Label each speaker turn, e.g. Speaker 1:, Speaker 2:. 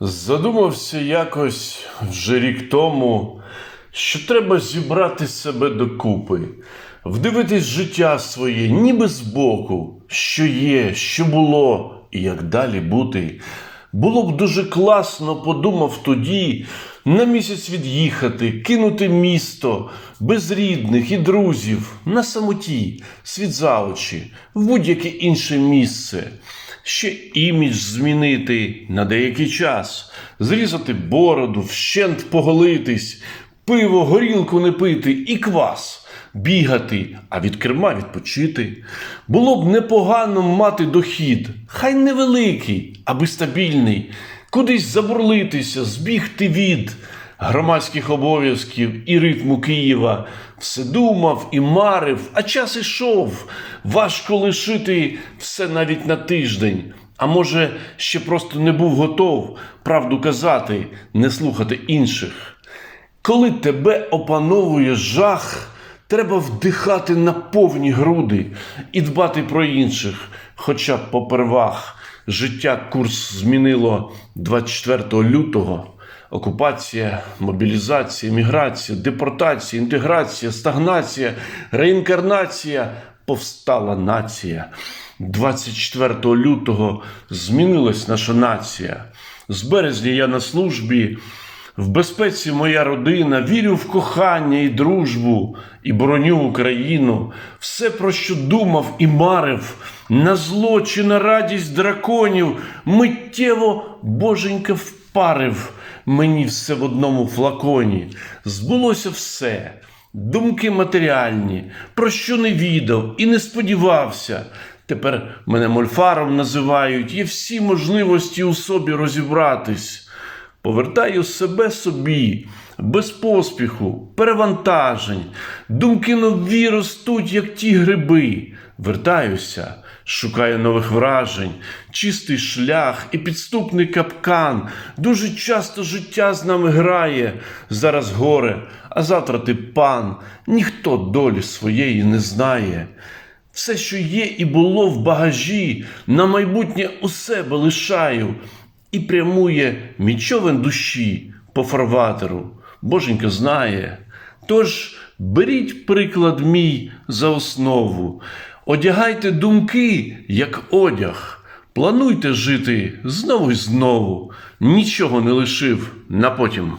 Speaker 1: Задумався якось вже рік тому, що треба зібрати себе докупи, вдивитись життя своє, ніби збоку, що є, що було і як далі бути. Було б дуже класно, подумав тоді, на місяць від'їхати, кинути місто без рідних і друзів, на самоті, світ за очі, в будь-яке інше місце. Ще імідж змінити на деякий час, зрізати бороду, вщент поголитись, пиво, горілку не пити і квас, бігати, а від керма відпочити. Було б непогано мати дохід, хай невеликий, аби стабільний, кудись забурлитися, збігти від громадських обов'язків і ритму Києва. Все думав і марив, а час ішов. Важко лишити все навіть на тиждень. А може, ще просто не був готов правду казати, не слухати інших. Коли тебе опановує жах, треба вдихати на повні груди і дбати про інших, хоча б попервах. Життя курс змінило 24 лютого. Окупація, мобілізація, міграція, депортація, інтеграція, стагнація, реінкарнація, повстала нація. 24 лютого змінилась наша нація. З березня я на службі. В безпеці моя родина, вірю в кохання і дружбу, і бороню Україну. Все, про що думав і марив, на зло на радість драконів, миттєво боженька впарив мені все в одному флаконі. Збулося все, думки матеріальні, про що не відав і не сподівався. Тепер мене мольфаром називають, є всі можливості у собі розібратись. Повертаю себе собі, без поспіху, перевантажень. Думки нові ростуть, як ті гриби. Вертаюся, шукаю нових вражень, чистий шлях і підступний капкан. Дуже часто життя з нами грає. Зараз горе, а завтра ти пан. Ніхто долі своєї не знає. Все, що є і було в багажі, на майбутнє у себе лишаю і прямує мій душі по фарватеру. Боженька знає. Тож беріть приклад мій за основу, одягайте думки, як одяг, плануйте жити знову й знову, нічого не лишив на потім.